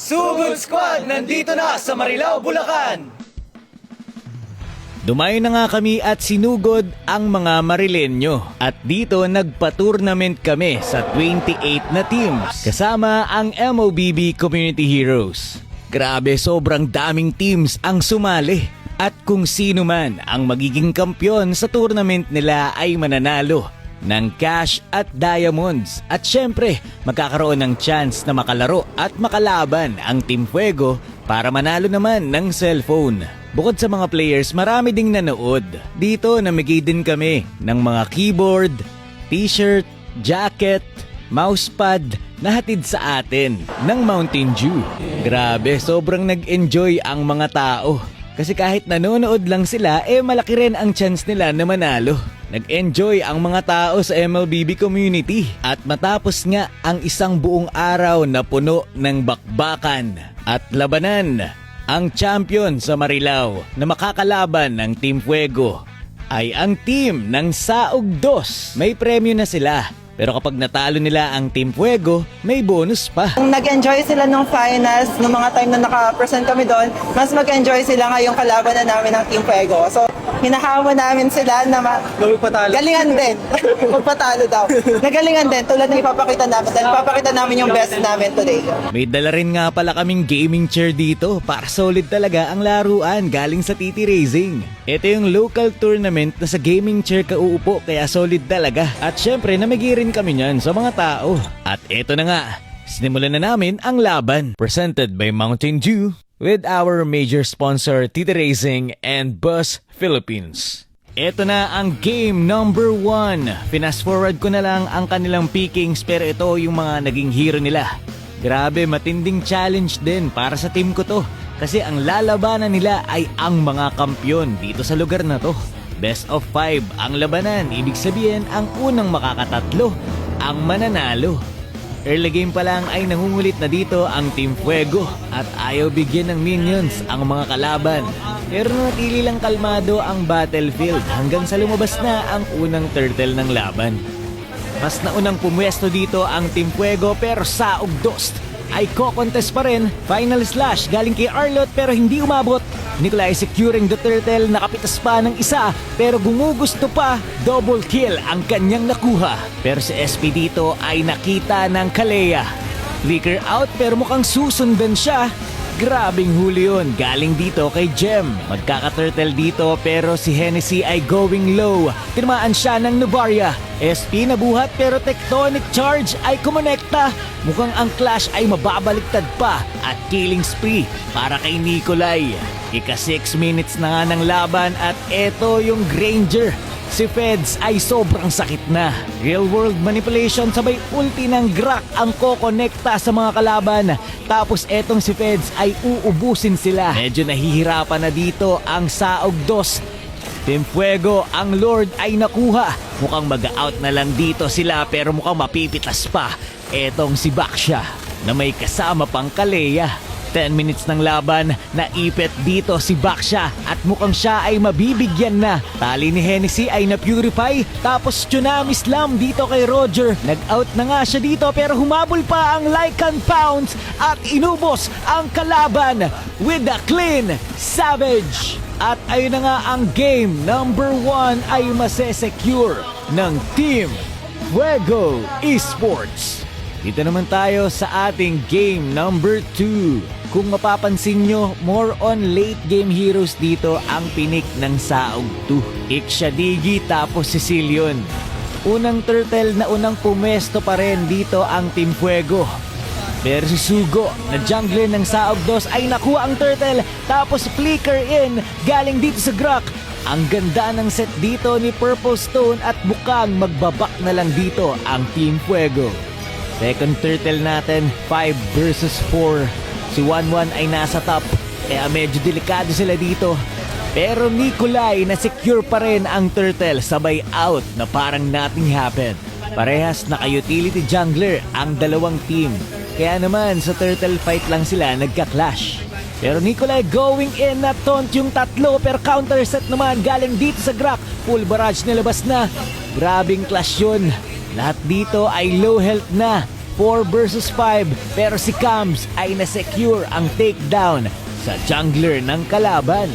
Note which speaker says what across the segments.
Speaker 1: Sugod Squad, nandito na sa Marilao, Bulacan!
Speaker 2: Dumayo na nga kami at sinugod ang mga Marilenyo. At dito nagpa-tournament kami sa 28 na teams kasama ang MOBB Community Heroes. Grabe, sobrang daming teams ang sumali. At kung sino man ang magiging kampyon sa tournament nila ay mananalo ng cash at diamonds. At syempre, magkakaroon ng chance na makalaro at makalaban ang Team Fuego para manalo naman ng cellphone. Bukod sa mga players, marami ding nanood. Dito namigay din kami ng mga keyboard, t-shirt, jacket, mousepad na hatid sa atin ng Mountain Dew. Grabe, sobrang nag-enjoy ang mga tao. Kasi kahit nanonood lang sila, eh malaki rin ang chance nila na manalo. Nag-enjoy ang mga tao sa MLBB community at matapos nga ang isang buong araw na puno ng bakbakan at labanan, ang champion sa Marilao na makakalaban ng Team Fuego ay ang team ng Saog Dos. May premyo na sila. Pero kapag natalo nila ang Team Fuego, may bonus pa.
Speaker 3: Kung nag-enjoy sila nung finals, nung mga time na naka-present kami doon, mas mag-enjoy sila ngayong kalaban na namin ng Team Fuego. So, hinahamon namin sila na ma-
Speaker 1: Magpatalo.
Speaker 3: galingan din. Magpatalo daw. Nagalingan din, tulad ng ipapakita namin. Dahil ipapakita namin yung best namin today.
Speaker 2: May dala rin nga pala kaming gaming chair dito para solid talaga ang laruan galing sa TT Racing. Ito yung local tournament na sa gaming chair ka uupo kaya solid talaga. At syempre namigi rin kami niyan sa mga tao. At eto na nga, sinimulan na namin ang laban. Presented by Mountain Dew with our major sponsor TT Racing and Bus Philippines. Ito na ang game number 1. Fast forward ko na lang ang kanilang pickings pero ito yung mga naging hero nila. Grabe, matinding challenge din para sa team ko to. Kasi ang lalabanan nila ay ang mga kampyon dito sa lugar na to. Best of 5 ang labanan. Ibig sabihin, ang unang makakatatlo ang mananalo. Early game pa lang ay nangungulit na dito ang Team Fuego at ayaw bigyan ng minions ang mga kalaban. Pero natili lang kalmado ang battlefield hanggang sa lumabas na ang unang turtle ng laban. Mas naunang pumwesto dito ang Team Fuego pero sa Ugdost ay ko-contest pa rin. Final slash galing kay Arlot pero hindi umabot. Nikolai securing the turtle, nakapitas pa ng isa pero gumugusto pa. Double kill ang kanyang nakuha. Pero si SP dito ay nakita ng Kalea. Flicker out pero mukhang susundan siya. Grabing huli yun. Galing dito kay Jem. Magkaka-turtle dito pero si Hennessy ay going low. Tinamaan siya ng Novaria. SP nabuhat pero tectonic charge ay kumonekta. Mukhang ang clash ay mababaliktad pa at killing spree para kay Nikolai. Ika 6 minutes na nga ng laban at eto yung Granger. Si Feds ay sobrang sakit na. Real world manipulation sabay ulti ng Grak ang kokonekta sa mga kalaban. Tapos etong si Feds ay uubusin sila. Medyo nahihirapan na dito ang Saog. Team Fuego, ang Lord ay nakuha. Mukhang mag-out na lang dito sila pero mukhang mapipitas pa. Etong si Baksha na may kasama pang Kalea. 10 minutes ng laban, naipit dito si Baksha at mukhang siya ay mabibigyan na. Tali ni Hennessy ay na-purify tapos tsunami slam dito kay Roger. Nag-out na nga siya dito pero humabol pa ang Lycan Pounds at inubos ang kalaban with a clean savage. At ayun na nga ang game number 1 ay masesecure ng Team Fuego Esports. Dito naman tayo sa ating game number 2. Kung mapapansin nyo, more on late game heroes dito ang pinik ng Saog 2. Ikshadigi tapos Sicilian. Unang turtle na unang pumesto pa rin dito ang Team Fuego. Pero si Sugo na jungler ng Saog 2 ay nakuha ang turtle tapos flicker in galing dito sa Grak. Ang ganda ng set dito ni Purple Stone at bukang magbabak na lang dito ang Team Fuego. Second turtle natin, 5 versus 4. Si 1-1 ay nasa top, kaya medyo delikado sila dito. Pero Nikolai na secure pa rin ang turtle sabay out na parang nothing happened. Parehas naka-utility jungler ang dalawang team. Kaya naman sa turtle fight lang sila nagka-clash. Pero Nikolai going in na taunt yung tatlo pero counter set naman galing dito sa Grak. Full barrage nilabas na. Grabing clash yun. Lahat dito ay low health na. 4 versus 5 pero si Cams ay na-secure ang takedown sa jungler ng kalaban.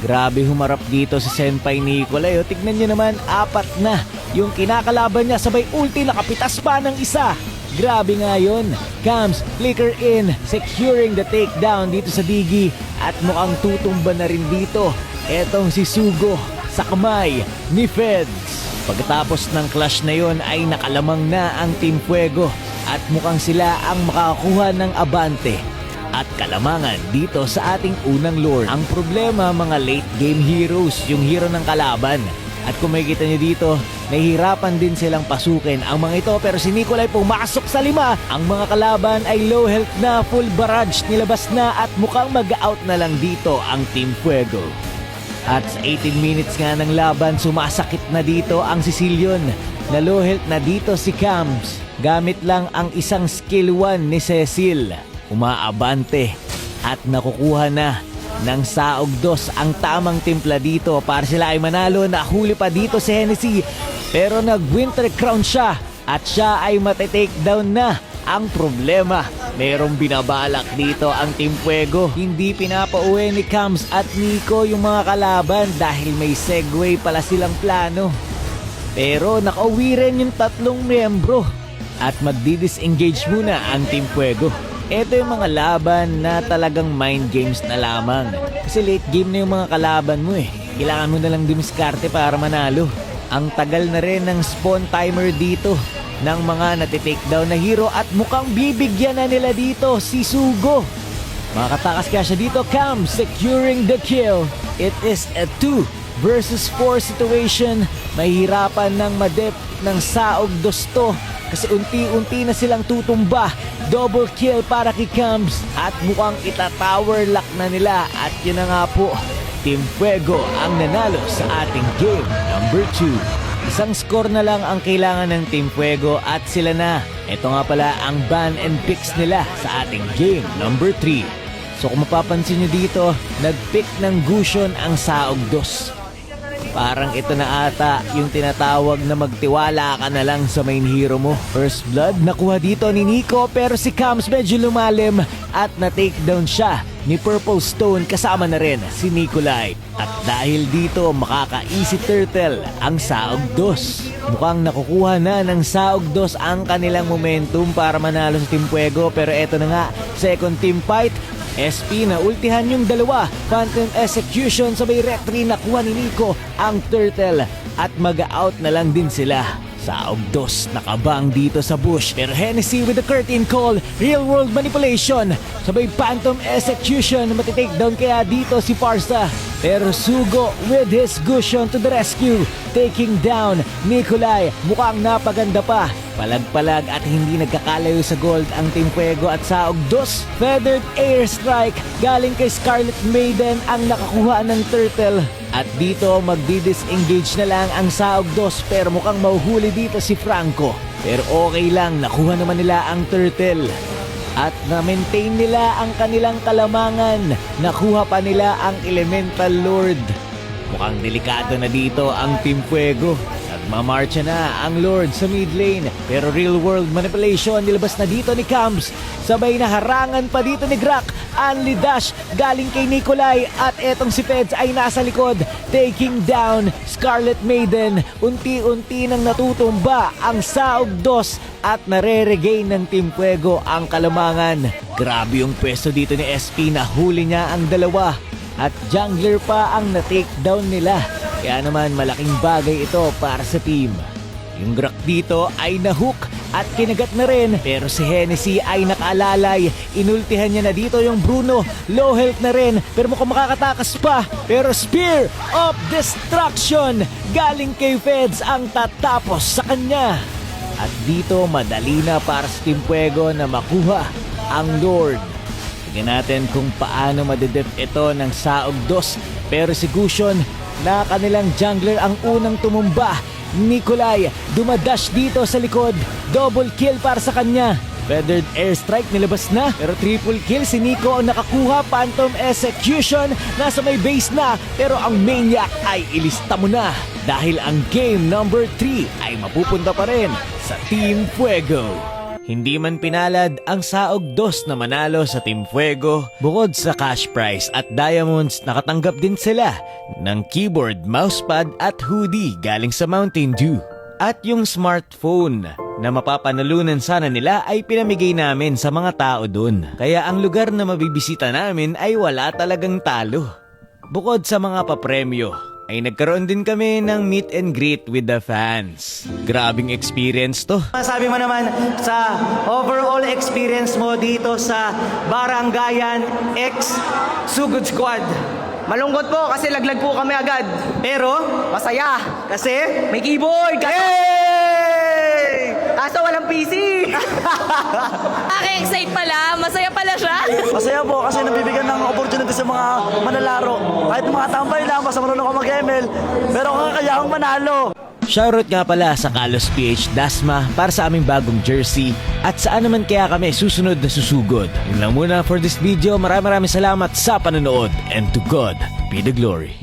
Speaker 2: Grabe humarap dito si Senpai Nicolay. O, tignan nyo naman, apat na yung kinakalaban niya sabay ulti nakapitas pa ng isa. Grabe nga yun. Cams, flicker in, securing the takedown dito sa Digi at mukhang tutumba na rin dito. Etong si Sugo sa kamay ni Feds. Pagkatapos ng clash na yon ay nakalamang na ang Team Fuego at mukhang sila ang makakakuha ng abante at kalamangan dito sa ating unang lord. Ang problema mga late game heroes, yung hero ng kalaban. At kung makikita nyo dito, nahihirapan din silang pasukin ang mga ito pero si Nicolay pumasok sa lima. Ang mga kalaban ay low health na, full barrage, nilabas na at mukhang mag-out na lang dito ang Team Fuego. At sa 18 minutes nga ng laban, sumasakit na dito ang Sicilian. Na low health na dito si Cams. Gamit lang ang isang skill 1 ni Cecil. Umaabante at nakukuha na ng saog dos ang tamang timpla dito para sila ay manalo. Nahuli pa dito si Hennessy pero nag-winter crown siya at siya ay matitake down na. Ang problema, merong binabalak dito ang Team Fuego. Hindi pinapauwi ni Cams at Nico yung mga kalaban dahil may segue pala silang plano. Pero nakauwi rin yung tatlong miyembro at magdi-disengage muna ang Team Fuego. Ito yung mga laban na talagang mind games na lamang. Kasi late game na yung mga kalaban mo eh. Kailangan mo na lang dumiskarte para manalo. Ang tagal na rin ng spawn timer dito ng mga natitake down na hero at mukhang bibigyan na nila dito si Sugo. Makatakas kaya siya dito, Cam, securing the kill. It is a 2 versus 4 situation. Mahirapan ng madep ng saog dosto kasi unti-unti na silang tutumba. Double kill para kay Cams at mukhang ita-tower lock na nila at yun na nga po. Team Fuego ang nanalo sa ating game number 2. Isang score na lang ang kailangan ng Team Fuego at sila na. Ito nga pala ang ban and picks nila sa ating game number 3. So kung mapapansin nyo dito, nag-pick ng Gushon ang Saog Dos. Parang ito na ata yung tinatawag na magtiwala ka na lang sa main hero mo. First blood nakuha dito ni Nico pero si Cams medyo lumalim at na-take down siya ni Purple Stone kasama na rin si Nikolai. At dahil dito makaka-easy turtle ang Saog Dos. Mukhang nakukuha na ng Saog Dos ang kanilang momentum para manalo sa Team Fuego pero eto na nga, second team fight SP na ultihan yung dalawa. Phantom Execution sabay retry nakuha ni Nico ang turtle at mag-out na lang din sila. Sa Ogdos, nakabang dito sa bush. Pero Hennessy with the curtain call, real world manipulation. Sabay Phantom Execution, matitake down kaya dito si Parsa. Pero Sugo with his Gushon to the rescue. Taking down Nikolai, mukhang napaganda pa. Palag-palag at hindi nagkakalayo sa gold ang Team Fuego at sa Ogdos. Feathered Airstrike galing kay Scarlet Maiden ang nakakuha ng turtle. At dito magdi-disengage na lang ang Saog Dos pero mukhang mauhuli dito si Franco. Pero okay lang, nakuha naman nila ang turtle. At na-maintain nila ang kanilang kalamangan. Nakuha pa nila ang Elemental Lord. Mukhang delikado na dito ang Team Fuego. At mamarcha na ang Lord sa mid lane. Pero real world manipulation nilabas na dito ni Cams. Sabay na harangan pa dito ni Grak. Only dash galing kay Nikolai. At etong si Feds ay nasa likod. Taking down Scarlet Maiden. Unti-unti nang natutumba ang Saog Dos. At nare-regain ng Team Fuego ang kalamangan. Grabe yung pwesto dito ni SP na huli niya ang dalawa at jungler pa ang na-take down nila. Kaya naman malaking bagay ito para sa team. Yung Grak dito ay nahook at kinagat na rin pero si Hennessy ay nakaalalay. Inultihan niya na dito yung Bruno. Low health na rin pero mukhang makakatakas pa. Pero Spear of Destruction galing kay Feds ang tatapos sa kanya. At dito madali na para sa Team Fuego na makuha ang Lord. Tingnan natin kung paano madedep ito ng Saog Dos. Pero si Gushon na kanilang jungler ang unang tumumba. Nikolai dumadash dito sa likod. Double kill para sa kanya. Feathered airstrike nilabas na pero triple kill si Nico ang nakakuha Phantom Execution nasa may base na pero ang Maniac ay ilista mo na dahil ang game number 3 ay mapupunta pa rin sa Team Fuego. Hindi man pinalad ang saog dos na manalo sa Team Fuego, bukod sa cash prize at diamonds, nakatanggap din sila ng keyboard, mousepad at hoodie galing sa Mountain Dew. At yung smartphone na mapapanalunan sana nila ay pinamigay namin sa mga tao dun. Kaya ang lugar na mabibisita namin ay wala talagang talo. Bukod sa mga papremyo, ay nagkaroon din kami ng meet and greet with the fans. Grabing experience to.
Speaker 1: Masabi mo naman sa overall experience mo dito sa Barangayan X Sugod Squad.
Speaker 4: Malungkot po kasi laglag po kami agad.
Speaker 1: Pero,
Speaker 4: Masaya.
Speaker 1: kasi,
Speaker 4: May keyboard. Kaso,
Speaker 1: Hey!
Speaker 4: kaso walang PC.
Speaker 5: Nakaka-excite pala. Masaya pala siya.
Speaker 6: Masaya po kasi nabibigyan ng opportunity sa mga manlalaro. Kahit mga tambay lang, basta marunong ka mag-ML, meron kang kakayahang manalo.
Speaker 2: Shoutout nga pala sa Kalos PH Dasma para sa aming bagong jersey at saan naman kaya kami susunod na susugod. Yun lang muna for this video. Maraming maraming salamat sa panonood and to God be the glory.